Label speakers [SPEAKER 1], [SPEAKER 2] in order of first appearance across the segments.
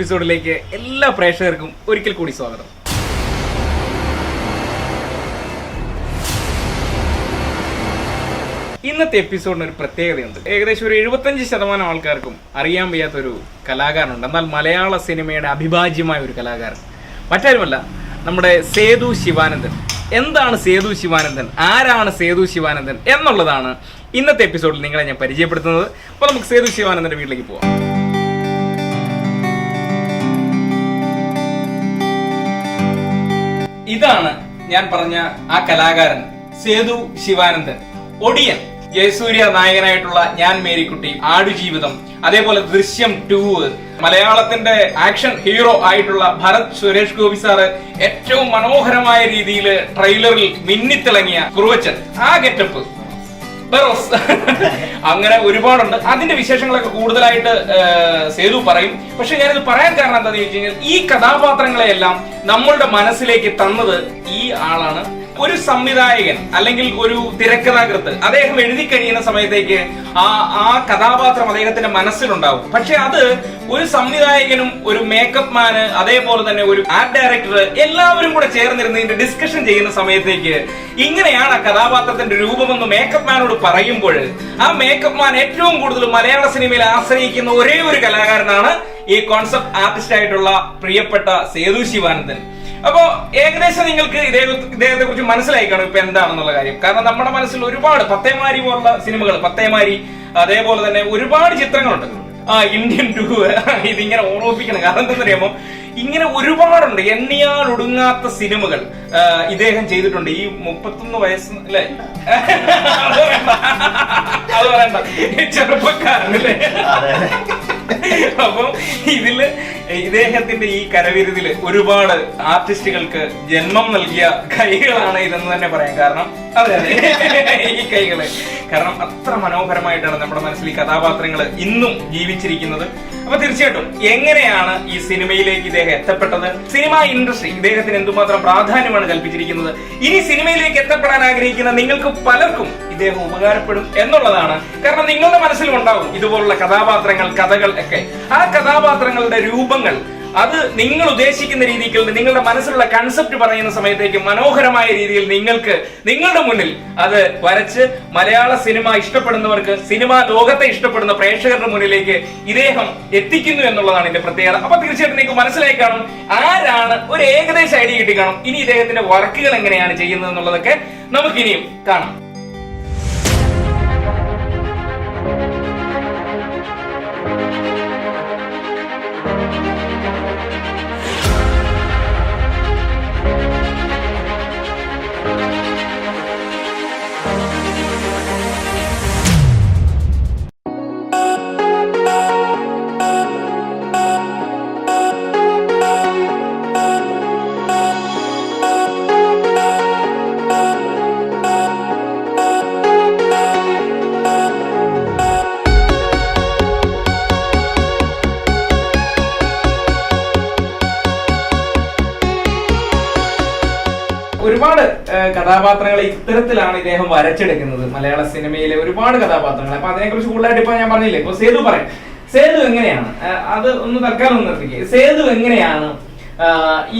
[SPEAKER 1] എപ്പിസോഡിലേക്ക് എല്ലാ പ്രേക്ഷകർക്കും ഒരിക്കൽ കൂടി സ്വാഗതം. ഇന്നത്തെ എപ്പിസോഡിന് ഒരു പ്രത്യേകതയുണ്ട്. ഏകദേശം ഒരു എഴുപത്തഞ്ച് ശതമാനം ആൾക്കാർക്കും അറിയാൻ വയ്യാത്തൊരു കലാകാരനുണ്ട്. എന്നാൽ മലയാള സിനിമയുടെ അഭിഭാജ്യമായ ഒരു കലാകാരൻ. മറ്റാരുമല്ല നമ്മുടെ സേതു ശിവാനന്ദൻ. എന്താണ് സേതു ശിവാനന്ദൻ? ആരാണ് സേതു ശിവാനന്ദൻ? എന്നുള്ളതാണ് ഇന്നത്തെ എപ്പിസോഡിൽ നിങ്ങളെ ഞാൻ പരിചയപ്പെടുത്തുന്നത്. അപ്പോൾ നമുക്ക് സേതു ശിവാനന്ദന്റെ വീട്ടിലേക്ക് പോവാം. ഇതാണ് ഞാൻ പറഞ്ഞ ആ കലാകാരൻ സേതു ശിവാനന്ദൻ. ഒടിയൻ ജയസൂര്യ നായകനായിട്ടുള്ള ഞാൻ മേരിക്കുട്ടി ആടുജീവിതം അതേപോലെ ദൃശ്യം ടൂ മലയാളത്തിന്റെ ആക്ഷൻ ഹീറോ ആയിട്ടുള്ള ഭരത് സുരേഷ് ഗോപി സാറ് ഏറ്റവും മനോഹരമായ രീതിയിൽ ട്രെയിലറിൽ മിന്നിത്തിളങ്ങിയ കുറുവച്ചൻ. ആ ഗെറ്റപ്പ് ബെറോസ് അങ്ങനെ ഒരുപാടുണ്ട്. അതിന്റെ വിശേഷങ്ങളൊക്കെ കൂടുതലായിട്ട് സേതു പറയും. പക്ഷെ ഞാനിത് പറയാൻ കാരണം എന്താണെന്ന് ചോദിച്ചു കഴിഞ്ഞാൽ ഈ കഥാപാത്രങ്ങളെയെല്ലാം നമ്മളുടെ മനസ്സിലേക്ക് തന്നത് ഈ ആളാണ്. ഒരു സംവിധായകൻ അല്ലെങ്കിൽ ഒരു തിരക്കഥാകൃത്ത് അദ്ദേഹം എഴുതി കഴിയുന്ന സമയത്തേക്ക് ആ ആ കഥാപാത്രം അദ്ദേഹത്തിന്റെ മനസ്സിലുണ്ടാവും. പക്ഷെ അത് ഒരു സംവിധായകനും ഒരു മേക്കപ്പ് മാന് അതേപോലെ തന്നെ ഒരു ആർട്ട് ഡയറക്ടർ എല്ലാവരും കൂടെ ചേർന്നിരുന്ന് ഇതിന്റെ ഡിസ്കഷൻ ചെയ്യുന്ന സമയത്തേക്ക് ഇങ്ങനെയാണ് ആ കഥാപാത്രത്തിന്റെ രൂപമെന്ന് മേക്കപ്പ് മാനോട് പറയുമ്പോൾ ആ മേക്കപ്പ് മാൻ ഏറ്റവും കൂടുതൽ മലയാള സിനിമയിൽ ആശ്രയിക്കുന്ന ഒരേ ഒരു കലാകാരനാണ് ഈ കോൺസെപ്റ്റ് ആർട്ടിസ്റ്റ് ആയിട്ടുള്ള പ്രിയപ്പെട്ട സേതു ശിവാനന്ദൻ. അപ്പോ ഏകദേശം നിങ്ങൾക്ക് ഇദ്ദേഹത്തെ കുറിച്ച് മനസ്സിലായി കാണും ഇപ്പൊ എന്താണെന്നുള്ള കാര്യം? കാരണം നമ്മുടെ മനസ്സിൽ ഒരുപാട് പത്തേമാരി പോലുള്ള സിനിമകൾ പത്തേമാരി അതേപോലെ തന്നെ ഒരുപാട് ചിത്രങ്ങളുണ്ട്. ആ ഇന്ത്യൻ ടൂ ഇതിങ്ങനെ ഓർമ്മിപ്പിക്കണം. കാരണം എന്താ പറയുമ്പോൾ ഇങ്ങനെ ഒരുപാടുണ്ട്. എണ്ണിയാൽ ഒടുങ്ങാത്ത സിനിമകൾ ഇദ്ദേഹം ചെയ്തിട്ടുണ്ട്. ഈ മുപ്പത്തൊന്ന് വയസ്സ് അല്ലേ? അത് പറയണ്ട ചെറുപ്പക്കാരൻ ചെറുപ്പക്കാരനല്ലേ? അപ്പം ഇതിൽ ഇദ്ദേഹത്തിന്റെ ഈ കരവിരുതിൽ ഒരുപാട് ആർട്ടിസ്റ്റുകൾക്ക് ജന്മം നൽകിയ കൈകളാണ് ഇതെന്ന് തന്നെ പറയാം. കാരണം അതെ അതെ. ഈ കൈകൾ. കാരണം അത്ര മനോഹരമായിട്ടാണ് നമ്മുടെ മനസ്സിൽ ഈ കഥാപാത്രങ്ങൾ ഇന്നും ജീവിച്ചിരിക്കുന്നത്. അപ്പൊ തീർച്ചയായിട്ടും എങ്ങനെയാണ് ഈ സിനിമയിലേക്ക് ഇദ്ദേഹം എത്തപ്പെട്ടത്? സിനിമ ഇൻഡസ്ട്രി ഇദ്ദേഹത്തിന് എന്തുമാത്രം പ്രാധാന്യമാണ് കൽപ്പിച്ചിരിക്കുന്നത്? ഇനി സിനിമയിലേക്ക് എത്തപ്പെടാൻ ആഗ്രഹിക്കുന്ന നിങ്ങൾക്ക് പലർക്കും ഇദ്ദേഹം ഉപകാരപ്പെടും എന്നുള്ളതാണ്. കാരണം നിങ്ങളുടെ മനസ്സിലും ഉണ്ടാവും ഇതുപോലുള്ള കഥാപാത്രങ്ങൾ കഥകൾ ഒക്കെ. ആ കഥാപാത്രങ്ങളുടെ രൂപങ്ങൾ അത് നിങ്ങൾ ഉദ്ദേശിക്കുന്ന രീതിയിൽ നിങ്ങളുടെ മനസ്സിലുള്ള കൺസെപ്റ്റ് പറയുന്ന സമയത്തേക്ക് മനോഹരമായ രീതിയിൽ നിങ്ങൾക്ക് നിങ്ങളുടെ മുന്നിൽ അത് വരച്ച് മലയാള സിനിമ ഇഷ്ടപ്പെടുന്നവർക്ക് സിനിമാ ലോകത്തെ ഇഷ്ടപ്പെടുന്ന പ്രേക്ഷകരുടെ മുന്നിലേക്ക് ഇദ്ദേഹം എത്തിക്കുന്നു എന്നുള്ളതാണ് ഇതിന്റെ പ്രത്യേകത. അപ്പൊ തീർച്ചയായിട്ടും നിങ്ങൾക്ക് മനസ്സിലായി കാണും ആരാണ് ഒരു ഏകദേശ ഐഡിയ കിട്ടി കാണും ഇനി ഇദ്ദേഹത്തിന്റെ വർക്കുകൾ എങ്ങനെയാണ് ചെയ്യുന്നത് എന്നുള്ളതൊക്കെ നമുക്കിനിയും കാണാം. കഥാപാത്രങ്ങളെ ഇത്തരത്തിലാണ് ഇദ്ദേഹം വരച്ചെടുക്കുന്നത്. മലയാള സിനിമയിലെ ഒരുപാട് കഥാപാത്രങ്ങൾ അപ്പൊ അതിനെ കുറിച്ച് കൂടുതലായിട്ട് ഇപ്പൊ ഞാൻ പറഞ്ഞില്ലേ? ഇപ്പൊ സേതു പറയാം. സേതു എങ്ങനെയാണ്? അത് ഒന്ന് തൽക്കാലം ഒന്ന് നിർത്തിക്കുക സേതു എങ്ങനെയാണ്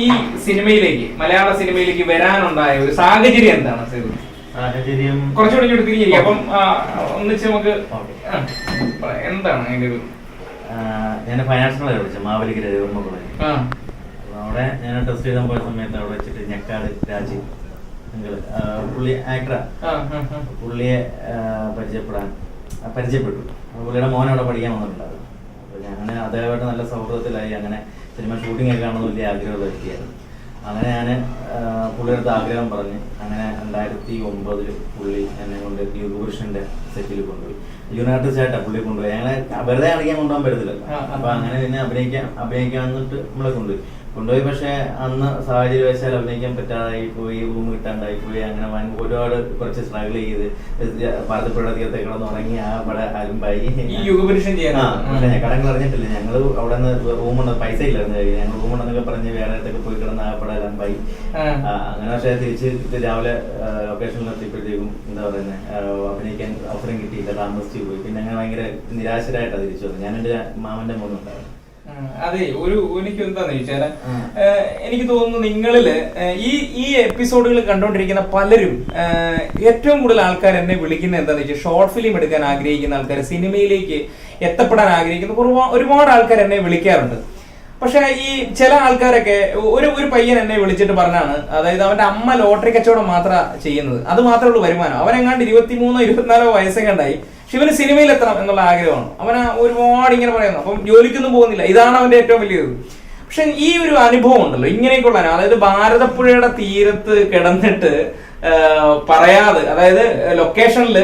[SPEAKER 1] ഈ സിനിമയിലേക്ക് മലയാള സിനിമയിലേക്ക് വരാനുണ്ടായ ഒരു സാഹചര്യം എന്താണ് സേതു?
[SPEAKER 2] സാഹചര്യം
[SPEAKER 1] കുറച്ചുകൂടി ഇങ്ങോട്ട് തിരിഞ്ഞിരിക്കും. അപ്പം ഒന്നിച്ച് നമുക്ക്. എന്താണ് അതിന്റെ ഒരു
[SPEAKER 2] ഞാൻ ഫൈനാൻഷ്യൽ വിളിച്ചു മാവേലിക്കര രൂപ കോളേജ് അവിടെ ഞാൻ ടെസ്റ്റ് ചെയ്താൽ പോയ സമയത്ത് അവിടെ വെച്ചിട്ട് ഞെക്കാട് രാജി. നിങ്ങൾ ആ, പുള്ളി ആക്ടറാ
[SPEAKER 1] ആ, ആ, ആ.
[SPEAKER 2] പുള്ളിയെ പരിചയപ്പെടാൻ പരിചയപ്പെട്ടു. പുള്ളിയുടെ മോൻ അവിടെ പഠിക്കാൻ വന്നിട്ടുണ്ടായിരുന്നു. അപ്പൊ ഞാൻ അദ്ദേഹമായിട്ട് നല്ല സൗഹൃദത്തിലായി അങ്ങനെ സിനിമ ഷൂട്ടിംഗ് ഒക്കെ കാണുന്ന വലിയ ആഗ്രഹമുള്ള വ്യക്തിയായിരുന്നു. അങ്ങനെ ഞാൻ പുള്ളിയുടെ അടുത്ത് ആഗ്രഹം പറഞ്ഞ് അങ്ങനെ രണ്ടായിരത്തി ഒമ്പതിൽ പുള്ളി എന്നെ കൊണ്ട് യുഗപുരുഷന്റെ സെറ്റിൽ കൊണ്ടുപോയി. യുണൈറ്റഡ് ആയിട്ടാണ് പുള്ളി കൊണ്ടുപോയി. ഞങ്ങളെ വെറുതെ അറിയാൻ കൊണ്ടുപോകാൻ
[SPEAKER 1] ആ.
[SPEAKER 2] അപ്പൊ അങ്ങനെ പിന്നെ അഭിനയിക്കാൻ അഭിനയിക്കാൻ വന്നിട്ട് നമ്മളെ കൊണ്ടുപോയി. കൊണ്ടുപോയി പക്ഷെ അന്ന് സാഹചര്യം വെച്ചാൽ അഭിനയിക്കാൻ പറ്റാതായി പോയി റൂം കിട്ടാണ്ടായി പോയി അങ്ങനെ വൻ ഒരുപാട് കുറച്ച് സ്ട്രഗിൾ ചെയ്ത് പാലപ്പുഴ തീരത്തെ കിടന്ന് ഉറങ്ങി ആ
[SPEAKER 1] പട
[SPEAKER 2] ആ, കടങ്ങൾ അറിഞ്ഞിട്ടില്ല. ഞങ്ങൾ അവിടെ നിന്ന് റൂം ഉണ്ട് പൈസ ഇല്ലായിരുന്നു കയ്യിൽ. ഞങ്ങൾ റൂം ഉണ്ടെന്നൊക്കെ പറഞ്ഞ് വേറെ ഇടത്തൊക്കെ പോയി കിടന്ന് ആ. പട അലമ്പായി അങ്ങനെ പക്ഷേ തിരിച്ച് രാവിലെ ലൊക്കേഷനിൽ എത്തിയപ്പോഴത്തേക്കും എന്താ പറയുന്നത് അഭിനയിക്കാൻ അവസരം കിട്ടിയില്ല താമസിച്ച് പോയി. പിന്നെ അങ്ങനെ ഭയങ്കര നിരാശരായിട്ടാണ് തിരിച്ചു വന്നത്. ഞാൻ എന്റെ മാമന്റെ മോനുണ്ടായിരുന്നു.
[SPEAKER 1] അതെ ഒരു എനിക്ക് എന്താന്ന് ചോദിച്ചാൽ എനിക്ക് തോന്നുന്നു നിങ്ങളിൽ ഈ ഈ എപ്പിസോഡുകൾ കണ്ടോണ്ടിരിക്കുന്ന പലരും ഏറ്റവും കൂടുതൽ ആൾക്കാർ എന്നെ വിളിക്കുന്ന എന്താന്ന് വെച്ചാൽ ഷോർട്ട് ഫിലിം എടുക്കാൻ ആഗ്രഹിക്കുന്ന ആൾക്കാർ സിനിമയിലേക്ക് എത്തപ്പെടാൻ ആഗ്രഹിക്കുന്ന ഒരുപാ- ഒരുപാട് ആൾക്കാർ എന്നെ വിളിക്കാറുണ്ട്. പക്ഷെ ഈ ചില ആൾക്കാരൊക്കെ ഒരു ഒരു പയ്യൻ എന്നെ വിളിച്ചിട്ട് പറഞ്ഞാണ് അതായത് അവന്റെ അമ്മ ലോട്ടറി കച്ചവടം മാത്രമാണ് ചെയ്യുന്നത്. അത് മാത്രമേ ഉള്ളൂ വരുമാനം. അവനെങ്ങാണ്ട് ഇരുപത്തിമൂന്നോ ഇരുപത്തിനാലോ വയസ്സെങ്ങാണ്ടായി പക്ഷെ ഇവന് സിനിമയിൽ എത്തണം എന്നുള്ള ആഗ്രഹമാണ്. അവന് ഒരുപാട് ഇങ്ങനെ പറയുന്നു. അപ്പം ജോലിക്കൊന്നും പോകുന്നില്ല. ഇതാണ് അവന്റെ ഏറ്റവും വലിയത് പക്ഷെ ഈ ഒരു അനുഭവം ഉണ്ടല്ലോ. ഇങ്ങനെയൊക്കെയുള്ള. അതായത് ഭാരതപ്പുഴയുടെ തീരത്ത് കിടന്നിട്ട് പറയാതെ അതായത് ലൊക്കേഷനിൽ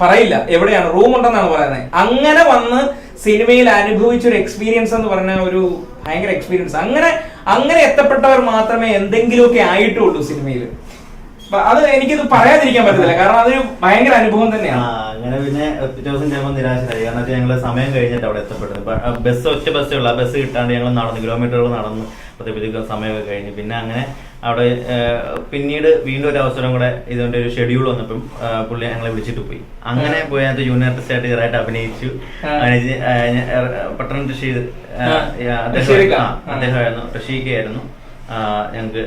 [SPEAKER 1] പറയില്ല. എവിടെയാണ്? റൂം ഉണ്ടെന്നാണ് പറയുന്നത്. അങ്ങനെ വന്ന് സിനിമയിൽ അനുഭവിച്ച ഒരു എക്സ്പീരിയൻസ് എന്ന് പറഞ്ഞ ഒരു ഭയങ്കര എക്സ്പീരിയൻസ് അങ്ങനെ അങ്ങനെ എത്തപ്പെട്ടവർ മാത്രമേ എന്തെങ്കിലുമൊക്കെ ആയിട്ടുള്ളൂ സിനിമയിൽ. അത് എനിക്കിത് പറയാതിരിക്കാൻ പറ്റത്തില്ല. കാരണം അതൊരു ഭയങ്കര അനുഭവം തന്നെയാണ്.
[SPEAKER 2] അങ്ങനെ പിന്നെ ദിവസം ഞങ്ങൾ നിരാശരായി. കാരണം വെച്ചാൽ ഞങ്ങൾ സമയം കഴിഞ്ഞിട്ട് അവിടെ എത്തപ്പെടുന്നത്. ബസ് ഒറ്റ ബസ്സേ ഉള്ളൂ. ആ ബസ് കിട്ടാണ്ട് ഞങ്ങൾ നടന്ന് കിലോമീറ്ററുകൾ നടന്ന് അപ്പോഴത്തേക്കും സമയമൊക്കെ കഴിഞ്ഞ്. പിന്നെ അങ്ങനെ അവിടെ പിന്നീട് വീണ്ടും ഒരു അവസരം കൂടെ ഇതിന്റെ ഒരു ഷെഡ്യൂൾ വന്നപ്പം പുള്ളി ഞങ്ങളെ വിളിച്ചിട്ട് പോയി. അങ്ങനെ പോയി അതിനകത്ത് ജൂനിയർ ആർട്ടിസ്റ്റ് ആയിട്ട് ചെറുതായിട്ട് അഭിനയിച്ചു. അഭിനയിച്ച് പട്ടണം റഷീദ്. അദ്ദേഹം. അദ്ദേഹമായിരുന്നു. റഷീഖയായിരുന്നു ഞങ്ങൾക്ക്